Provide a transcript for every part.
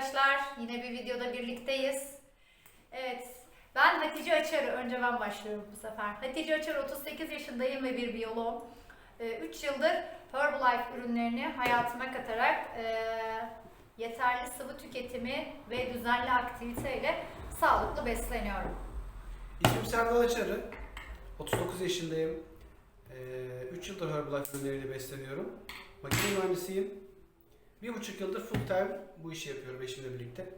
arkadaşlar. Yine bir videoda birlikteyiz. Evet. Ben Hatice Açarı. Önce ben başlıyorum bu sefer. Hatice Açarı 38 yaşındayım ve bir biyoloğum. 3 yıldır Herbalife ürünlerini hayatıma katarak e, yeterli sıvı tüketimi ve düzenli aktiviteyle sağlıklı besleniyorum. İsmim Serdal Açarı. 39 yaşındayım. 3 yıldır Herbalife ürünleriyle besleniyorum. Makine mühendisiyim. Bir buçuk yıldır full time bu işi yapıyorum eşimle birlikte.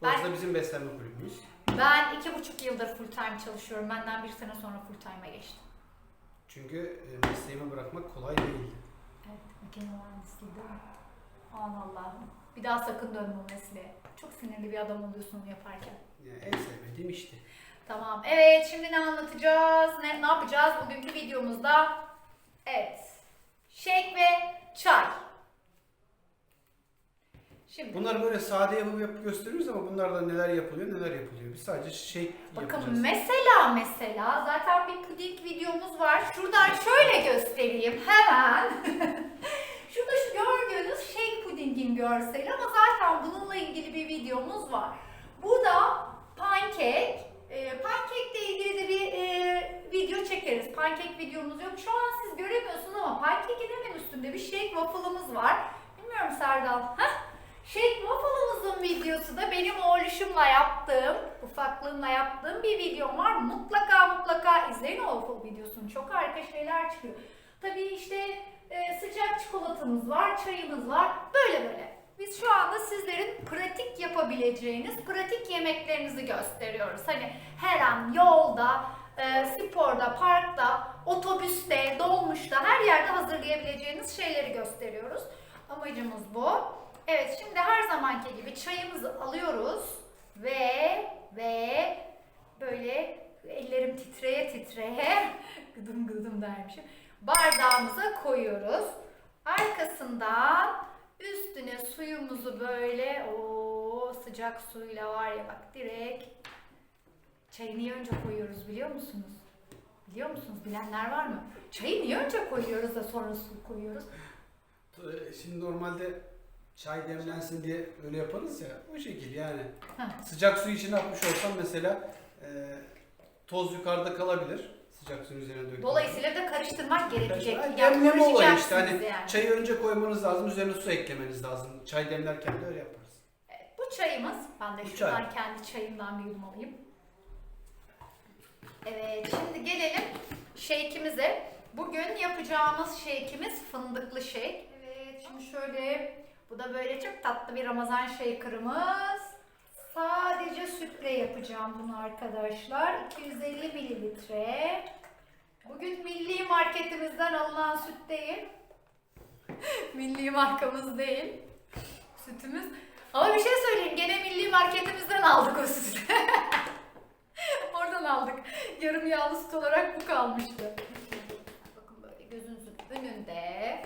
Burası Ben- da bizim beslenme kulübümüz. Ben iki buçuk yıldır full time çalışıyorum. Benden bir sene sonra full time'a geçtim. Çünkü e, mesleğimi bırakmak kolay değil. Evet, makine mühendisliği değil mi? Aman Allah'ım. Bir daha sakın dönme o mesleğe. Çok sinirli bir adam oluyorsun onu yaparken. Yani en sevmediğim işti. Tamam. Evet, şimdi ne anlatacağız? Ne, ne yapacağız bugünkü videomuzda? Evet. Shake ve çay. Şimdi Bunları böyle sade yapıp yapıp gösteriyoruz ama bunlardan neler yapılıyor neler yapılıyor. Biz sadece shake Bakın yapacağız. mesela mesela zaten bir puding videomuz var. Şuradan şöyle göstereyim hemen. Şurada şu gördüğünüz shake pudingin görseli ama zaten bununla ilgili bir videomuz var. Burada pancake, e, pancake ile ilgili de bir e, video çekeriz. Pancake videomuz yok. Şu an siz göremiyorsunuz ama pancake'in hemen üstünde bir shake waffle'ımız var. Bilmiyorum Serdal. Heh. Shake waffle'ımızın videosu da benim oğluşumla yaptığım, ufaklığımla yaptığım bir videom var. Mutlaka mutlaka izleyin o waffle videosunu. Çok harika şeyler çıkıyor. Tabii işte e, sıcak çikolatamız var, çayımız var. Böyle böyle. Biz şu anda sizlerin pratik yapabileceğiniz pratik yemeklerinizi gösteriyoruz. Hani her an yolda, e, sporda, parkta, otobüste, dolmuşta her yerde hazırlayabileceğiniz şeyleri gösteriyoruz. Amacımız bu. Evet şimdi her zamanki gibi çayımızı alıyoruz ve ve böyle ellerim titreye titreye gıdım gıdım dermişim. Bardağımıza koyuyoruz. Arkasından üstüne suyumuzu böyle o sıcak suyla var ya bak direkt çayı niye önce koyuyoruz biliyor musunuz? Biliyor musunuz? Bilenler var mı? Çayı niye önce koyuyoruz da sonra su koyuyoruz? Ee, Şimdi normalde çay demlensin diye öyle yaparız ya. O şekil yani. Heh. Sıcak su içine atmış olsam mesela e, toz yukarıda kalabilir. Sıcak suyun üzerine dökülür. Dolayısıyla da karıştırmak gerekecek. Yani demleme olayı işte hani yani. çayı önce koymanız lazım, üzerine su eklemeniz lazım. Çay demlerken de öyle yaparız. Evet, bu çayımız. Ben de Bu şuradan çay. kendi çayımdan bir yudum alayım. Evet şimdi gelelim shake'imize. Bugün yapacağımız shake'imiz fındıklı shake. Evet şimdi şöyle bu da böyle çok tatlı bir Ramazan shaker'ımız. Sadece sütle yapacağım bunu arkadaşlar. 250 mililitre. Bugün milli marketimizden alınan süt değil. milli markamız değil. Sütümüz. Ama bir şey söyleyeyim. Gene milli marketimizden aldık o sütü. Oradan aldık. Yarım yağlı süt olarak bu kalmıştı. Bakın böyle gözünüzün önünde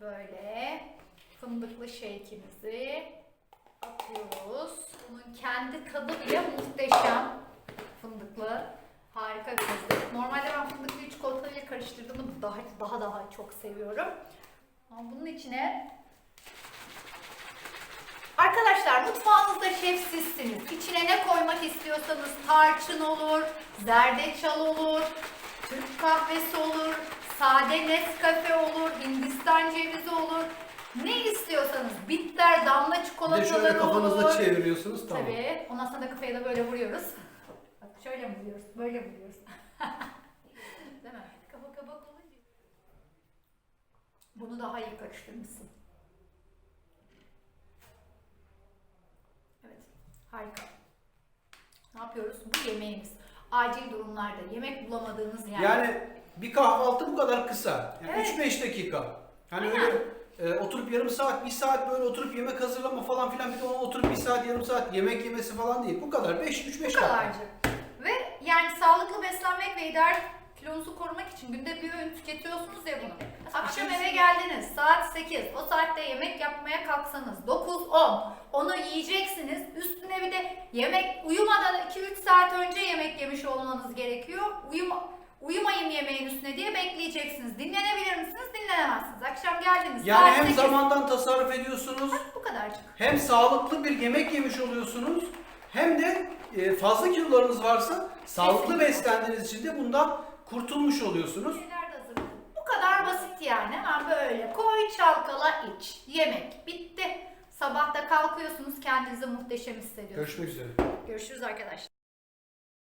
böyle fındıklı shake'imizi atıyoruz. Bunun kendi tadı bile muhteşem. Fındıklı. Harika bir lezzet. Normalde ben fındıklı çikolatayla karıştırdığımı daha daha daha çok seviyorum. Ama bunun içine Arkadaşlar mutfağınızda şef sizsiniz. İçine ne koymak istiyorsanız tarçın olur, zerdeçal olur, Türk kahvesi olur, sade Nescafe olur, Hindistan cevizi olur. Ne istiyorsanız bitter, damla Bir de çikolatalar şöyle kafanızda olur. çeviriyorsunuz tamam. Tabii. Ondan sonra da kafaya da böyle vuruyoruz. Bak şöyle mi vuruyoruz? Böyle vuruyoruz. Değil mi? Kafa kabak olunca. Bunu daha iyi karıştırmışsın. Evet. Harika. Ne yapıyoruz? Bu yemeğimiz. Acil durumlarda yemek bulamadığınız. Yani bir kahvaltı bu kadar kısa. Yani Evet. 3-5 dakika. Hani Aynen. öyle e, oturup yarım saat, bir saat böyle oturup yemek hazırlama falan filan bir de ona oturup bir saat, yarım saat yemek yemesi falan değil. Bu kadar. 5 3 5 Bu kadarcık. Ve yani sağlıklı beslenmek ve ideal kilonuzu korumak için günde bir öğün tüketiyorsunuz ya bunu. Akşam eve geldiniz saat 8. O saatte yemek yapmaya kalksanız 9 10. Onu yiyeceksiniz. Üstüne bir de yemek uyumadan 2-3 saat önce yemek yemiş olmanız gerekiyor. Uyuma, Uyumayın yemeğin üstüne diye bekleyeceksiniz. Dinlenebilir misiniz? Dinlenemezsiniz. Akşam geldiniz. Yani saat hem sekiz. zamandan tasarruf ediyorsunuz, Bu kadarcık. hem sağlıklı bir yemek yemiş oluyorsunuz, hem de e, fazla kilolarınız varsa sağlıklı Kesinlikle. beslendiğiniz için de bundan kurtulmuş oluyorsunuz. Şeyler de hazırladım. Bu kadar basit yani. Hemen böyle koy çalkala iç. Yemek bitti. Sabah da kalkıyorsunuz kendinizi muhteşem hissediyorsunuz. Görüşmek üzere. Görüşürüz arkadaşlar.